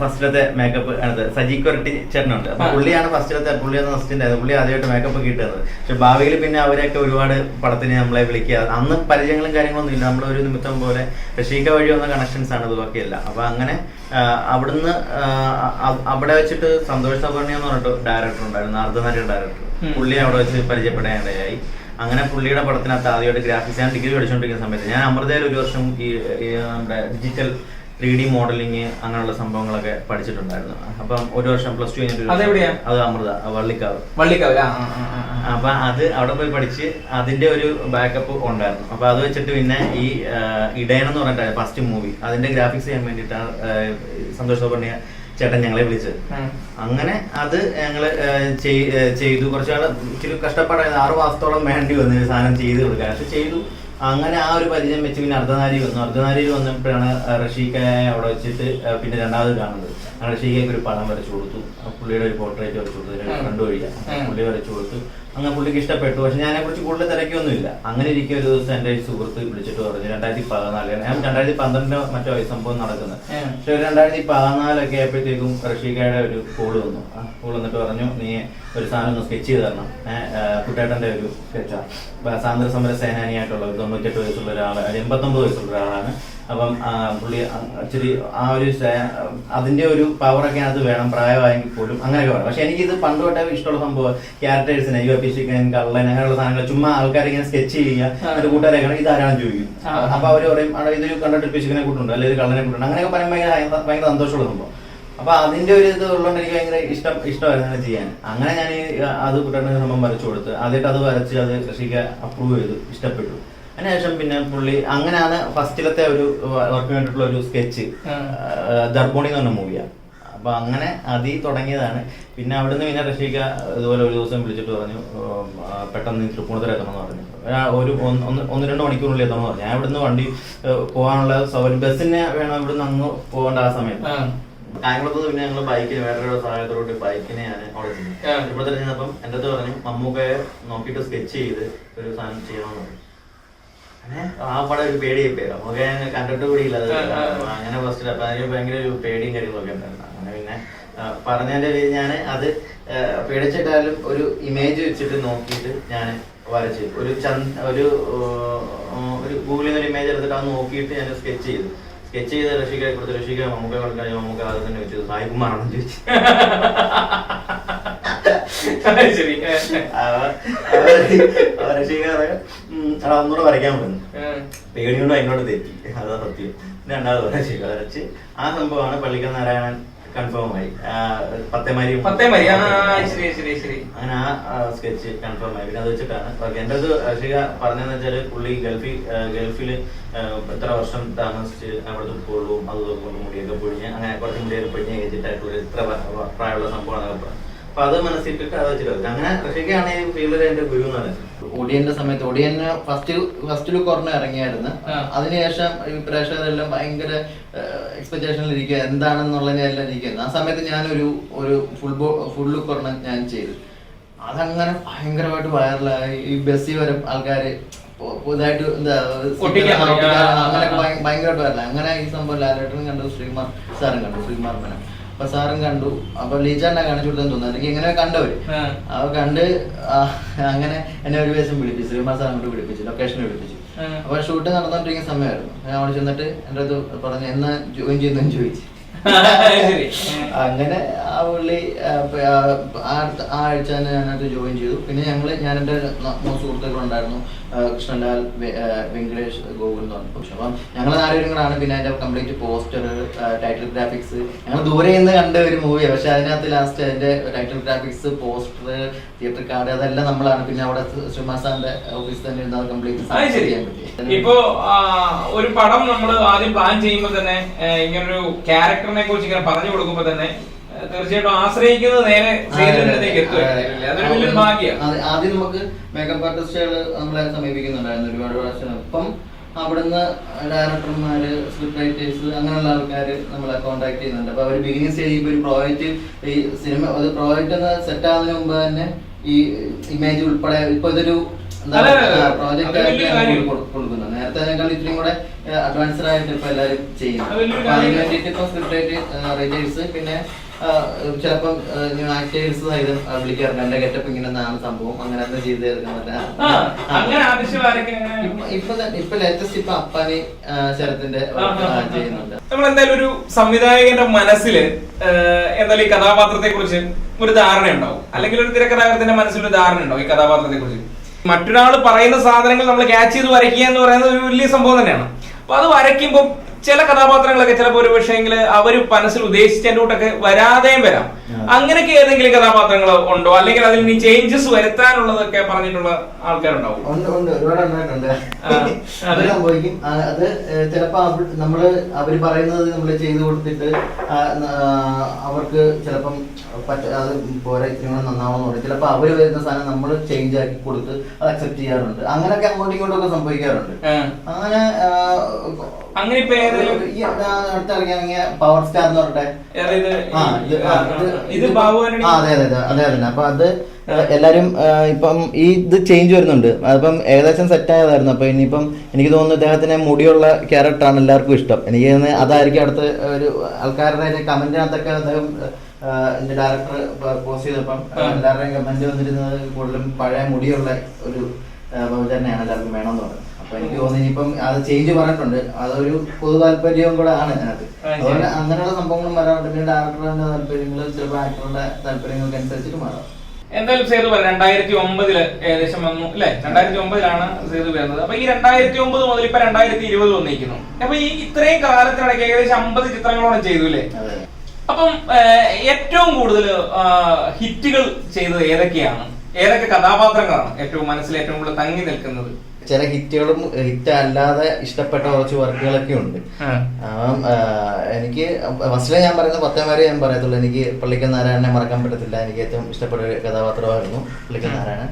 [SPEAKER 2] ഫസ്റ്റിലത്തെ മേക്കപ്പ് സജി കൊരട്ടി ചേട്ടനുണ്ട്. അപ്പൊ. പുള്ളിയാണ് ഫസ്റ്റിലത്തെ പുള്ളിയാണ് ഫസ്റ്റിന്റെ പുള്ളി ആദ്യമായിട്ട് മേക്കപ്പ് കിട്ടുന്നത് പക്ഷെ ഭാവിയിൽ പിന്നെ അവരൊക്കെ ഒരുപാട് പടത്തിന് നമ്മളെ വിളിക്കുക. അന്ന് പരിചയങ്ങളും കാര്യങ്ങളൊന്നും ഇല്ല. നമ്മൾ ഒരു നിമിത്തം പോലെ റഷീക്ക വഴി വന്ന കണക്ഷൻസ് ആണ് ഇതൊക്കെയല്ല അപ്പൊ അങ്ങനെ അവിടുന്ന് അവിടെ വെച്ചിട്ട് സന്തോഷ് സബർണി എന്ന് പറഞ്ഞിട്ട് ഡയറക്ടർ ഉണ്ടായിരുന്നു. അർദ്ധനരി ഡയറക്ടർ. പുള്ളി അവിടെ വെച്ച് പരിചയപ്പെടാനിടയായി. അങ്ങനെ പുള്ളിയുടെ പടത്തിനകത്ത് ആദ്യമായിട്ട് ഗ്രാഫിക്സ് ഞാൻ ഡിഗ്രി പഠിച്ചുകൊണ്ടിരിക്കുന്ന സമയത്ത് ഞാൻ അമൃതയിൽ ഒരു വർഷം ഈ നമ്മുടെ ഡിജിറ്റൽ ത്രീ ഡി മോഡലിംഗ് അങ്ങനെയുള്ള സംഭവങ്ങളൊക്കെ പഠിച്ചിട്ടുണ്ടായിരുന്നു. അപ്പം ഒരു വർഷം പ്ലസ് ടു കഴിഞ്ഞിട്ട് അത് അമൃത വള്ളിക്കാവ്.
[SPEAKER 1] വള്ളിക്കാവ്.
[SPEAKER 2] അപ്പൊ അത് അവിടെ പോയി പഠിച്ച് അതിന്റെ ഒരു ബാക്കപ്പ് ഉണ്ടായിരുന്നു. അപ്പൊ അത് വെച്ചിട്ട് പിന്നെ ഈ ഇടയൻ എന്ന് പറഞ്ഞിട്ട് ഫസ്റ്റ് മൂവി അതിന്റെ ഗ്രാഫിക്സ് ചെയ്യാൻ വേണ്ടിയിട്ടാണ് സന്തോഷ് സോപണ്യ ചേട്ടൻ ഞങ്ങളെ വിളിച്ചത്. അങ്ങനെ അത് ആ, ചെയ്തു. കുറച്ചാൾ ഇച്ചിരി കഷ്ടപ്പാടായിരുന്നു. ആറു മാസത്തോളം വേണ്ടി വന്നു സാധനം ചെയ്ത് കൊടുക്കാൻ. പക്ഷെ ചെയ്തു. അങ്ങനെ ആ ഒരു പരിചയം വെച്ച് പിന്നെ അർദ്ധനാരി വന്നു. അർദ്ധനാരിയിൽ വന്നപ്പോഴാണ് റഷീഖയെ അവിടെ വെച്ചിട്ട് പിന്നെ രണ്ടാമത് കാണുന്നത്. റഷീഖയ്ക്ക് ഒരു പടം വരച്ചു കൊടുത്തു. പുള്ളിയുടെ ഒരു പോർട്രേറ്റ് വരച്ചു കൊടുത്തു. ഫ്രണ്ട് വഴിയാ പുള്ളി വരച്ചു കൊടുത്തു. അങ്ങനെ പുള്ളിക്ക് ഇഷ്ടപ്പെട്ടു. പക്ഷെ ഞാനെ കുറിച്ച് കൂടുതൽ തിരക്കൊന്നുമില്ല. അങ്ങനെ ഇരിക്കെ ഒരു ദിവസം എന്റെ സുഹൃത്ത് വിളിച്ചിട്ട് പറഞ്ഞു രണ്ടായിരത്തി പതിനാല് ഞാൻ രണ്ടായിരത്തി പന്ത്രണ്ടിന് മറ്റോ സംഭവം നടക്കുന്നത്. പക്ഷെ ഒരു രണ്ടായിരത്തി പതിനാലൊക്കെ ആയപ്പോഴത്തേക്കും റഷീഖയുടെ ഒരു കോൾ വന്നു. കോൾ വന്നിട്ട് പറഞ്ഞു നീ ഒരു സാധനം ഒന്ന് സ്കെച്ച് ചെയ്ത് തരണം. കുട്ടേട്ടന്റെ ഒരു സ്കെച്ചാണ് സ്വാതന്ത്ര്യ സമര സേനാനിയായിട്ടുള്ള ഒരു തൊണ്ണൂറ്റെട്ട് വയസ്സുള്ള ഒരാൾ ഒരു എൺപത്തൊമ്പത് വയസ്സുള്ള ഒരാളാണ്. അപ്പം പുള്ളി ഇച്ചിരി ആ ഒരു അതിന്റെ ഒരു പവറൊക്കെ അത് വേണം പ്രായമായെങ്കിൽ പോലും അങ്ങനെയൊക്കെ വേണം പക്ഷെ എനിക്കിത് പണ്ട് തൊട്ടേ ഇഷ്ടമുള്ള സംഭവം ക്യാരക്ടേഴ്സിനെ യു പി ചിക്കൻ കള്ളൻ അങ്ങനെയുള്ള സാധനങ്ങൾ ചുമ്മാ ആൾക്കാർ ഇങ്ങനെ സ്കെച്ച് ചെയ്യുക. എന്നിട്ട് കൂട്ടുകാരെ കാണാൻ ഇതാരാണെന്ന് ചോദിക്കും. അപ്പൊ അവർ പറയും അവിടെ ഇതൊരു കണ്ടിട്ട് പിശുക്കിനെ കൂട്ടുണ്ട് അല്ലെങ്കിൽ ഒരു കള്ളനെ കൂട്ടുണ്ട് അങ്ങനെയൊക്കെ പറയുമ്പോൾ ഭയങ്കര ഭയങ്കര സന്തോഷമുള്ള സംഭവം. അപ്പൊ അതിന്റെ ഒരു ഇത് ഉള്ളതുകൊണ്ട് എനിക്ക് ഭയങ്കര ഇഷ്ടം ഇഷ്ടമായിരുന്നു അങ്ങനെ ചെയ്യാൻ. അങ്ങനെ ഞാൻ അത് കുട്ടേണ്ട സംഭവം വരച്ചു കൊടുത്ത് ആദ്യമായിട്ട് അത് വരച്ച് അത് കൃഷിക്ക് അപ്രൂവ് ചെയ്തു ഇഷ്ടപ്പെട്ടു. അതിനുശേഷം പിന്നെ പുള്ളി അങ്ങനെയാണ് ഫസ്റ്റിലത്തെ ഒരു വർക്ക് വേണ്ടിയിട്ടുള്ള ഒരു സ്കെച്ച്. ദർബോണി എന്ന് പറഞ്ഞ മൂവിയാണ് അപ്പൊ അങ്ങനെ അതി തുടങ്ങിയതാണ്. പിന്നെ അവിടുന്ന് പിന്നെ റഷീക ഇതുപോലെ ഒരു ദിവസം വിളിച്ചിട്ട് പറഞ്ഞു പെട്ടെന്ന് തൃപ്പൂണിത്തുറ എത്തണമെന്ന് പറഞ്ഞു. ഒരു ഒന്ന് രണ്ട് മണിക്കൂറിനുള്ളിൽ എത്തണമെന്ന് പറഞ്ഞു. ഞാൻ ഇവിടുന്ന് വണ്ടി പോകാനുള്ള സൗകര്യം ബസ്സിന് വേണം ഇവിടുന്ന് അങ്ങ് പോകേണ്ട ആ സമയത്ത്. കായംകുളത്ത് പിന്നെ ഞങ്ങൾ ബൈക്കിന് വേറൊരു സഹായത്തോട് ബൈക്കിനെ ഞാൻ അവിടെ ചെന്നു. ഇവിടെ ചെന്നപ്പം എന്റെ അടുത്ത് പറഞ്ഞു മമ്മൂക്കയെ നോക്കിയിട്ട് സ്കെച്ച് ചെയ്ത് ഒരു സാധനം ചെയ്യണമെന്ന് പറഞ്ഞു. ആ പടം ഒരു പേടിയും നമുക്ക് കണ്ടിട്ട് കൂടിയില്ല. അങ്ങനെ ഫസ്റ്റ് അപ്പൊ അതിന് ഭയങ്കര ഒരു പേടിയും കാര്യങ്ങളൊക്കെ ഉണ്ടായിരുന്നു. അങ്ങനെ പിന്നെ പറഞ്ഞതിന്റെ പേര് ഞാൻ അത് പേടിച്ചിട്ടാലും ഒരു ഇമേജ് വെച്ചിട്ട് നോക്കിയിട്ട് ഞാൻ വരച്ചു. ഒരു ചന്ദ് ഒരു ഒരു ഗൂഗിളിൽ നിന്ന് ഒരു ഇമേജ് എടുത്തിട്ട് അത് നോക്കിയിട്ട് ഞാൻ സ്കെച്ച് ചെയ്തു. സ്കെച്ച് ചെയ്ത് രക്ഷിക കൊടുത്ത് രക്ഷിക നമുക്ക് കൊടുക്കാൻ നമുക്ക് അത് തന്നെ വെച്ചത് സായികുമാറാണെന്ന് ചോദിച്ചു ഒന്നുകൂടെ വരയ്ക്കാൻ പറഞ്ഞു. പേടി കൊണ്ട് അതിനോട് തെറ്റി. അതാ സത്യം. രണ്ടാമത് വരച്ചു വരച്ച്. ആ സംഭവമാണ് പള്ളിക്കൽ നാരായണൻ കൺഫേം ആയി. പത്തേമാരി
[SPEAKER 1] ശരി ശരി ശരി.
[SPEAKER 2] അങ്ങനെ ആ സ്കെച്ച് കൺഫേം ആയി. പിന്നെ അത് വെച്ചിട്ടാണ്. എന്റെ അത് പറഞ്ഞതെന്ന് വെച്ചാൽ പുള്ളി ഗൾഫിൽ ഗൾഫിൽ എത്ര വർഷം താമസിച്ച് അവിടുത്തെ പൊള്ളവും അത് കൊണ്ട് മുടിയൊക്കെ പൊഴിഞ്ഞ് അങ്ങനെ കുറച്ച് മുടിയൊക്കെ പൊഴിഞ്ഞ് കഴിച്ചിട്ടായിട്ടുള്ള ഇത്ര പ്രായമുള്ള സംഭവമാണ് അപ്പൊ അത് മനസ്സിട്ടിട്ട് അത് വെച്ചിട്ട് അങ്ങനെ ഋഷിക്കാണ് ഈ ഫീൽഡിൽ എന്റെ ഗുരു എന്ന് പറയുന്നത്.
[SPEAKER 3] ഒടിയന്റെ സമയത്ത് ഒടിയന് ഫസ്റ്റ് ഫസ്റ്റ് ലുക്ക് ഒരെണ്ണം ഇറങ്ങിയായിരുന്നു. അതിനുശേഷം ഈ പ്രേക്ഷകരെല്ലാം ഭയങ്കര എക്സ്പെക്ടേഷനിൽ ഇരിക്കുക എന്താണെന്നുള്ളതിനെല്ലാം ഇരിക്കുന്നു ആ സമയത്ത് ഞാനൊരു ഒരു ഫുൾ ബോ ഫുൾ ലുക്ക് ഒരെണ്ണം ഞാൻ ചെയ്തു. അതങ്ങനെ ഭയങ്കരമായിട്ട് വൈറലായി ഈ ബസ്സിൽ വരെ ആൾക്കാർ പുതുതായിട്ട് എന്താ. ഭയ- ഭയങ്കരമായിട്ട് വരില്ല അങ്ങനെ ഈ സംഭവം ലാലേട്ടനും കണ്ടു ശ്രീമാർ സാറും കണ്ടു ശ്രീമാർ മേനോൻ. അപ്പൊ സാറും കണ്ടു. അപ്പൊ ലീജാണ്ട കാണിച്ചു കൊടുത്തെന്ന് തോന്നുന്നു. അല്ലെങ്കിൽ ഇങ്ങനെ കണ്ടവര്. അപ്പൊ കണ്ട് അങ്ങനെ എന്നെ ഒരു ദിവസം വിളിപ്പിച്ചു ശ്രീമാ സാർ അങ്ങോട്ട് വിളിപ്പിച്ചു ലൊക്കേഷൻ വിളിപ്പിച്ചു അപ്പൊ ഷൂട്ട് നടന്നോണ്ടിരിക്കുന്ന സമയമായിരുന്നു. ഞാൻ അവിടെ ചെന്നിട്ട് എന്റെ അടുത്ത് പറഞ്ഞു എന്നാ ജോയിൻ ചെയ്യുന്നു ചോദിച്ചു. അങ്ങനെ പുള്ളി ആ, ആഴ്ച തന്നെ ഞാനത് ജോയിൻ ചെയ്തു. പിന്നെ ഞങ്ങൾ ഞാൻ എന്റെ സുഹൃത്തുക്കളുണ്ടായിരുന്നു കൃഷ്ണലാൽ വെങ്കടേഷ് ഗോകുൽ എന്ന് പറഞ്ഞു പക്ഷെ അപ്പം ഞങ്ങൾ നാലുപേരും കൂടാണ് പിന്നെ അതിന്റെ കംപ്ലീറ്റ് പോസ്റ്റർ ടൈറ്റിൽ ഗ്രാഫിക്സ് ഞങ്ങൾ ദൂരെ നിന്ന് കണ്ട ഒരു മൂവിയാണ് പക്ഷെ അതിനകത്ത് ലാസ്റ്റ് അതിന്റെ title graphics poster theatre card അതെല്ലാം നമ്മളാണ്. പിന്നെ അവിടെ ശ്രീമാസാന്റെ ഓഫീസിൽ തന്നെ ഇരുന്ന് കംപ്ലീറ്റ് ചെയ്യാൻ പറ്റി.
[SPEAKER 1] ഇപ്പോ ഒരു പടം നമ്മൾ ആദ്യം പ്ലാൻ ചെയ്യുമ്പോൾ തന്നെ ഇങ്ങനൊരു ക്യാരക്ടറിനെ കുറിച്ച് ഇങ്ങനെ പറഞ്ഞു കൊടുക്കുമ്പോൾ തന്നെ തീർച്ചയായിട്ടും ആശ്രയിക്കുന്നത് നേരെ സേതുവിനടുത്തേക്ക് എത്തുമായിരുന്നു അതൊരു വലിയൊരു
[SPEAKER 3] ഭാഗ്യം. ആദ്യം നമുക്ക് മേക്കപ്പ് ആർട്ടിസ്റ്റുകൾ നമ്മളെ സമീപിക്കുന്നുണ്ടായിരുന്നു. ഒരുപാട് പ്രാവശ്യം. ഇപ്പം അവിടുന്ന് ഡയറക്ടർമാര് സ്ക്രിപ്റ്റ് റൈറ്റേഴ്സ് അങ്ങനെയുള്ള ആൾക്കാർ നമ്മളെ കോൺടാക്ട് ചെയ്യുന്നുണ്ട്. അപ്പൊ അവർ ബിഗിനിങ് സ്റ്റേജിൽ ഒരു പ്രോജക്റ്റ് ഈ സിനിമ ഒരു പ്രോജക്റ്റ് ഒന്ന് സെറ്റ് ആവുന്നതിന് മുമ്പ് തന്നെ ഈ ഇമേജ് ഉൾപ്പെടെ ഇപ്പൊ ഇതൊരു. പ്രോജക്റ്റ്
[SPEAKER 1] ആയിട്ട്.
[SPEAKER 3] കൊടുക്കുന്നത്. നേരത്തെ ഇത്രയും കൂടെ അഡ്വാൻസ്ഡ് ആയിട്ട് ഇപ്പൊ എല്ലാവരും ചെയ്യുന്നു. അപ്പൊ അതിന് വേണ്ടിയിട്ട് ഇപ്പൊ സ്ക്രിപ്റ്റ് റൈറ്റേഴ്സ് പിന്നെ ചിലപ്പം ആക്ടേഴ്സ് സഹിതം വിളിക്കാറുണ്ട്. എന്റെ ഗെറ്റപ്പ് ഇങ്ങനെ ആണ് സംഭവം. അങ്ങനെ എന്താ ചെയ്ത് തീർക്കാൻ ഇപ്പൊ ഇപ്പൊ ലേറ്റസ്റ്റ് ഇപ്പൊ അപ്പാനി ശരത്തിന്റെ. ചെയ്യുന്നുണ്ട്.
[SPEAKER 1] നമ്മൾ എന്തായാലും ഒരു സംവിധായകന്റെ മനസ്സിൽ എന്തായാലും ഈ കഥാപാത്രത്തെ കുറിച്ച് ഒരു ധാരണ ഉണ്ടാവും. അല്ലെങ്കിൽ ഒരു തിരക്കഥാകൃത്തിന്റെ മനസ്സിൽ ഒരു ധാരണ ഉണ്ടാവും ഈ കഥാപാത്രത്തെ കുറിച്ച് മറ്റൊരാൾ പറയുന്ന സാധനങ്ങൾ നമ്മൾ ക്യാച്ച് ചെയ്ത് വരയ്ക്കുക എന്ന് പറയുന്നത് ഒരു വലിയ സംഭവം തന്നെയാണ്. അപ്പൊ അത് വരയ്ക്കുമ്പോൾ ചില കഥാപാത്രങ്ങളൊക്കെ ചിലപ്പോൾ ഒരു പക്ഷേങ്കിൽ അവർ മനസ്സിൽ ഉദ്ദേശിച്ചതിന്റെ കൂട്ടൊക്കെ വരാതെയും വരാം. അങ്ങനെയൊക്കെ ഏതെങ്കിലും കഥാപാത്രങ്ങൾ ഉണ്ടോ? അല്ലെങ്കിൽ അതിൽ ഇനി ചേഞ്ചസ് വരുത്താനുള്ളതൊക്കെ പറഞ്ഞിട്ടുള്ള ആൾക്കാരുണ്ടാവും.
[SPEAKER 3] ഉണ്ട് ഉണ്ട്. ഒരുപാട് ഉണ്ടായിട്ടുണ്ട്
[SPEAKER 1] അതെ.
[SPEAKER 3] സംഭവിക്കും. അത് ചിലപ്പോ നമ്മൾ അവർ പറയുന്നത് നമ്മൾ ചെയ്തു കൊടുത്തിട്ട് അവർക്ക് ചിലപ്പം പറ്റ അത് പോരാ കൂടെ നന്നാവെന്ന് പറയും. ചിലപ്പോ അവർ വരുന്ന സാധനം നമ്മൾ ചേഞ്ച് ആക്കി കൊടുത്ത് അത് അക്സെപ്റ്റ് ചെയ്യാറുണ്ട്. അങ്ങനെയൊക്കെ അങ്ങോട്ടും ഇങ്ങോട്ടും ഒക്കെ സംഭവിക്കാറുണ്ട് അങ്ങനെ
[SPEAKER 1] അങ്ങനെ ഇപ്പൊ
[SPEAKER 3] അടുത്തിറങ്ങിയ പവർ സ്റ്റാർ എന്ന് പറഞ്ഞിട്ട്? ഇത് അതെ അതെ അതെ അതെ അപ്പൊ അത് എല്ലാരും ഇപ്പം ഈ ഇത് ചേഞ്ച് വരുന്നുണ്ട്. അതിപ്പം ഏകദേശം സെറ്റ് ആയതായിരുന്നു. അപ്പൊ ഇനിയിപ്പം എനിക്ക് തോന്നുന്നു ഇദ്ദേഹത്തിന് മുടിയുള്ള ക്യാരക്ടറാണ് എല്ലാവർക്കും ഇഷ്ടം. എനിക്ക് തോന്നുന്നു അതായിരിക്കും അടുത്ത് ഒരു ആൾക്കാരുടെ കമന്റിനകത്തൊക്കെ അദ്ദേഹം എന്റെ ഡയറക്ടർ പോസ്റ്റ് ചെയ്തപ്പം എല്ലാവരുടെയും കമന്റ് വന്നിരുന്നത് കൂടുതലും പഴയ മുടിയുള്ള ഒരു ബഹുചരനെയാണ് എല്ലാവർക്കും അപ്പൊ എനിക്ക് തോന്നുന്നു അത് ചേഞ്ച് പറഞ്ഞിട്ടുണ്ട്. അതൊരു പൊതു താല്പര്യവും കൂടെ ആണ് അതിനകത്ത്. അതുകൊണ്ട് അങ്ങനെയുള്ള സംഭവങ്ങളും വരാറുണ്ട്. പിന്നെ ഡയറക്ടറിന്റെ താല്പര്യങ്ങൾ ചിലപ്പോൾ ആക്ടറുടെ താല്പര്യങ്ങൾക്ക് അനുസരിച്ചിട്ട് മാറാം.
[SPEAKER 1] എന്തായാലും സേതു പറഞ്ഞു രണ്ടായിരത്തി ഒമ്പതിൽ ഏകദേശം വന്നു അല്ലെ? രണ്ടായിരത്തി ഒമ്പതിലാണ് സേതു വരുന്നത്. അപ്പൊ ഈ രണ്ടായിരത്തി ഒമ്പത് മുതൽ ഇപ്പൊ രണ്ടായിരത്തി ഇരുപത് വന്നിരിക്കുന്നു അപ്പൊ ഈ ഇത്രയും കാലത്തിനിടയ്ക്ക് ഏകദേശം അമ്പത് ചിത്രങ്ങളോളം ചെയ്തു അല്ലേ? അപ്പം ഏറ്റവും കൂടുതൽ ഹിറ്റുകൾ ചെയ്തത് ഏതൊക്കെയാണ്? ഏതൊക്കെ കഥാപാത്രങ്ങളാണ് ഏറ്റവും മനസ്സിൽ ഏറ്റവും കൂടുതൽ തങ്ങി നിൽക്കുന്നത്?
[SPEAKER 3] ചില ഹിറ്റുകളും ഹിറ്റ് അല്ലാതെ ഇഷ്ടപ്പെട്ട കുറച്ച് വർക്കുകളൊക്കെ ഉണ്ട്. എനിക്ക് ഫസ്റ്റിലെ ഞാൻ പറയുന്ന വരെ ഞാൻ പറയത്തുള്ളൂ. എനിക്ക് പള്ളിക്കൽ നാരായണനെ മറക്കാൻ പറ്റത്തില്ല. എനിക്ക് ഏറ്റവും ഇഷ്ടപ്പെട്ട ഒരു കഥാപാത്രമായിരുന്നു പള്ളിക്കൽ നാരായണൻ.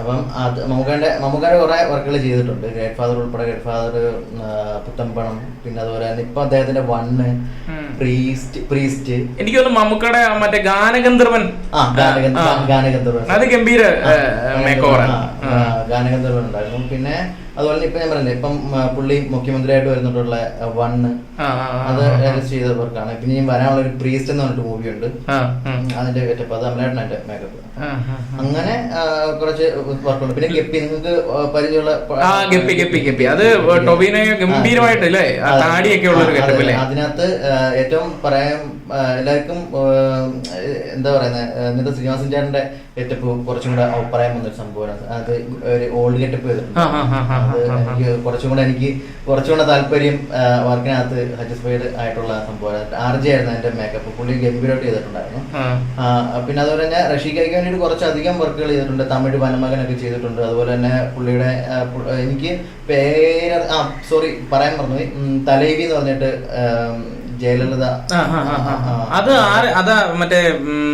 [SPEAKER 3] അപ്പം അത് മമ്മൂക്കാന്റെ മമ്മൂക്കാന്റെ കുറേ വർക്കുകൾ ചെയ്തിട്ടുണ്ട്. ഗ്രേറ്റ് ഫാദർ ഉൾപ്പെടെ ഗ്രേറ്റ് ഫാദർ പുത്തമ്പണം പിന്നെ അതുപോലെ തന്നെ ഇപ്പം അദ്ദേഹത്തിന്റെ വണ്ണ് പ്രീസ്റ്റ് പ്രീസ്റ്റ്
[SPEAKER 1] എനിക്ക് തോന്നുന്നു മമ്മൂക്കയുടെ മറ്റേ ഗാനഗന്ധർവൻ.
[SPEAKER 3] ആ
[SPEAKER 1] ഗാനഗന്ധർവൻ
[SPEAKER 3] ഗാനഗന്ധർവൻ.
[SPEAKER 1] അത് ഗംഭീര
[SPEAKER 3] ഗാനഗന്ധർവൻ ഉണ്ടായിരുന്നു പിന്നെ അതുപോലെ ഇപ്പൊ ഞാൻ പറഞ്ഞില്ലേ ഇപ്പം പുള്ളി മുഖ്യമന്ത്രിയായിട്ട് വരുന്നിട്ടുള്ള വണ്ണ് അത് രജിസ്റ്റർ ചെയ്ത വർക്കാണ്. പിന്നെ ഇനി വരാനുള്ള ഒരു പ്രീസ്റ്റ് എന്ന് പറഞ്ഞിട്ട് മൂവി ഉണ്ട് അതിന്റെ ഗെറ്റപ്പ് അത് എന്റെ മേക്കപ്പ് അങ്ങനെ കുറച്ച് വർക്കുണ്ട്. പിന്നെ ഗപ്പി നിങ്ങൾക്ക് പരിചയമുള്ള
[SPEAKER 1] ആ ഗപ്പി ഗപ്പി ഗപ്പി. അത് ടൊബീനെ ഗംഭീരമായിട്ട് അല്ലേ? താടിയൊക്കെ ഉള്ള ഒരു
[SPEAKER 3] ആ,
[SPEAKER 1] ഗെറ്റപ്പ് അല്ലേ?
[SPEAKER 3] അതിനകത്ത് ഏറ്റവും പറയാൻ എല്ലാവർക്കും എന്താ പറയുന്നത് ഇന്നത്തെ ശ്രീനിവാസൻ ചേട്ടന്റെ ഏറ്റവും കുറച്ചും കൂടെ പറയാൻ വന്നൊരു സംഭവമാണ്. അത് ഒരു ഓൾഡ് ഗെറ്റപ്പ് ചെയ്തിട്ടുണ്ട്. എനിക്ക് കുറച്ചും കൂടെ എനിക്ക് കുറച്ചും കൂടെ താല്പര്യം വർക്കിനകത്ത് സാറ്റിസ്ഫൈഡ് ആയിട്ടുള്ള സംഭവം. ആർ ജെ ആയിരുന്നു എന്റെ മേക്കപ്പ് പുള്ളി ഗംഭീരമായിട്ട് ചെയ്തിട്ടുണ്ടായിരുന്നു. പിന്നെ അതുപോലെ തന്നെ റഷീഖയ്ക്ക് വേണ്ടിയിട്ട് കുറച്ചധികം വർക്കുകൾ ചെയ്തിട്ടുണ്ട്. തമിഴ് വനമകനൊക്കെ ചെയ്തിട്ടുണ്ട്. അതുപോലെ തന്നെ പുള്ളിയുടെ എനിക്ക് പേര് ആ സോറി പറയാൻ പറഞ്ഞു തലേവി എന്ന് പറഞ്ഞിട്ട് ജയലളിത.
[SPEAKER 1] അത് ആര് അതാ മറ്റേ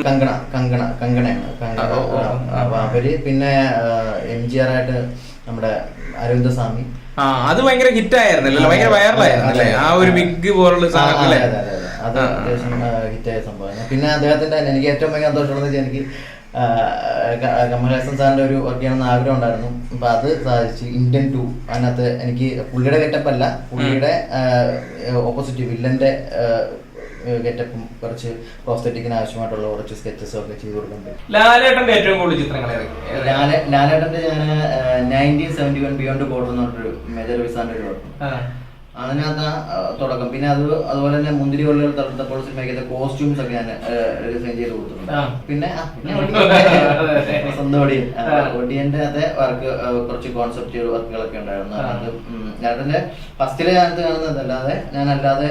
[SPEAKER 3] കങ്കണ കങ്കണ കങ്കണയാണ് കങ്കണ. അപ്പൊ അവർ പിന്നെ എം ജി ആർ ആയിട്ട് നമ്മുടെ അരവിന്ദസ്വാമി.
[SPEAKER 1] ആ അത് ഭയങ്കര ഹിറ്റ് ആയിരുന്നല്ലോ ഭയങ്കര വൈറലായിരുന്നു അല്ലേ ആ ഒരു ബിഗ് പോലുള്ള സാധനം
[SPEAKER 3] അതെ, അത്യാവശ്യം ഹിറ്റായ സംഭവമാണ്. പിന്നെ അദ്ദേഹത്തിന്റെ എനിക്ക് ഏറ്റവും ഭയങ്കര സന്തോഷമുള്ളത് എനിക്ക് കമൽഹാസൻ സാറിന്റെ ഒരു വർക്ക് ചെയ്യണമെന്ന് ആഗ്രഹം ഉണ്ടായിരുന്നു. അപ്പൊ അത് സാധിച്ചു. ഇന്ത്യൻ ടു അതിനകത്ത് എനിക്ക് പുള്ളിയുടെ ഗെറ്റപ്പ് അല്ല പുള്ളിയുടെ ഓപ്പോസിറ്റ് വില്ലന്റെ ഗെറ്റപ്പും കുറച്ച് പ്രോസ്തറ്റിക്കിന് ആവശ്യമായിട്ടുള്ള കുറച്ച് സ്കെച്ചസും ഒക്കെ ചെയ്തു കൊടുക്കുന്നുണ്ട്.
[SPEAKER 1] ലാലേട്ടന്റെ ഏറ്റവും കൂടുതൽ ചിത്രങ്ങൾ
[SPEAKER 3] ലാലേട്ടന്റെ ഞാൻ nineteen seventy one beyond border എന്ന് പറഞ്ഞൊരു മേജർ വിസാന്റെ ഒരു. അതിനകത്ത് തുടക്കം. പിന്നെ അത് അതുപോലെ തന്നെ മുന്തിരി വെള്ളികൾ തളർത്തപ്പോൾ സിനിമയ്ക്ക് കോസ്റ്റ്യൂംസ് ഒക്കെ ഞാൻ ഡിസൈൻ ചെയ്ത് കൊടുത്തിട്ടുണ്ട്. പിന്നെ. സ്വന്തം ഒടിയൻ. ഒടിയന്റെ അതെ വർക്ക് കുറച്ച് കോൺസെപ്റ്റ് വർക്കുകളൊക്കെ ഉണ്ടായിരുന്നു. അത് ഞാനതിന്റെ ഫസ്റ്റിലെ ഞാനത് കാണുന്നതല്ലാതെ ഞാൻ അല്ലാതെ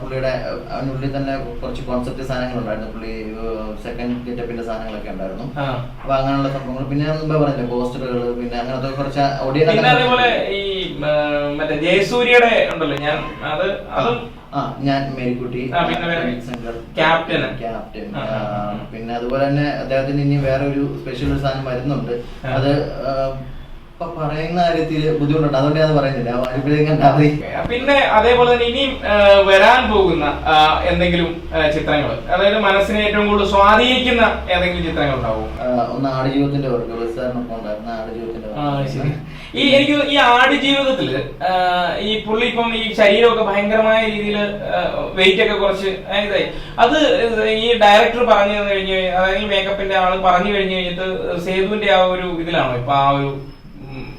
[SPEAKER 3] പുള്ളിയുടെ അതിനുള്ളിൽ തന്നെ കുറച്ച് കോൺസെപ്റ്റ് സാധനങ്ങൾ ഉണ്ടായിരുന്നു. പുള്ളി സെക്കൻഡ് ഗെറ്റപ്പിന്റെ സാധനങ്ങളൊക്കെ ഉണ്ടായിരുന്നു. അപ്പൊ അങ്ങനെയുള്ള സംഭവങ്ങൾ. പിന്നെ ഞാൻ മുമ്പേ പറഞ്ഞില്ലേ പോസ്റ്ററുകൾ പിന്നെ അങ്ങനത്തെ കുറച്ച് ഒടിയൻ
[SPEAKER 1] മറ്റേ ജയസൂര്യയുടെ ഉണ്ടല്ലോ ഞാൻ അത് അതും
[SPEAKER 3] ഞാൻ മേരിക്കുട്ടി
[SPEAKER 1] ക്യാപ്റ്റൻ.
[SPEAKER 3] ക്യാപ്റ്റൻ. പിന്നെ അതുപോലെ തന്നെ അദ്ദേഹത്തിന് ഇനി വേറെ ഒരു സ്പെഷ്യൽ ഒരു സാധനം വരുന്നുണ്ട്. അത് പറയുന്ന കാര്യത്തിൽ ബുദ്ധിമുട്ടുണ്ട്. അതുകൊണ്ട് ഞാൻ പറയുന്നില്ല.
[SPEAKER 1] പിന്നെ അതേപോലെ തന്നെ ഇനിയും വരാൻ പോകുന്ന എന്തെങ്കിലും ചിത്രങ്ങൾ അതായത് മനസ്സിനെ ഏറ്റവും കൂടുതൽ സ്വാധീനിക്കുന്ന ഏതെങ്കിലും ചിത്രങ്ങൾ ഉണ്ടാവും
[SPEAKER 3] ഒന്ന് ആടുജീവിതത്തിന്റെ വർക്ക് സാറിനൊപ്പം ഉണ്ടായിരുന്ന. ആടുജീവിതത്തിന്റെ.
[SPEAKER 1] ഈ എനിക്ക് ഈ ആട് ജീവിതത്തിൽ ഈ പുള്ളി ഇപ്പം ഈ ശരീരമൊക്കെ ഭയങ്കരമായ രീതിയിൽ വെയിറ്റ് ഒക്കെ കുറച്ച് ഇതായി. അത് ഈ ഡയറക്ടർ പറഞ്ഞു കഴിഞ്ഞു അതായത് മേക്കപ്പിന്റെ ആൾ പറഞ്ഞു കഴിഞ്ഞു കഴിഞ്ഞിട്ട് സേതുവിന്റെ ആ ഒരു ഇതിലാണോ? ഇപ്പൊ ആ ഒരു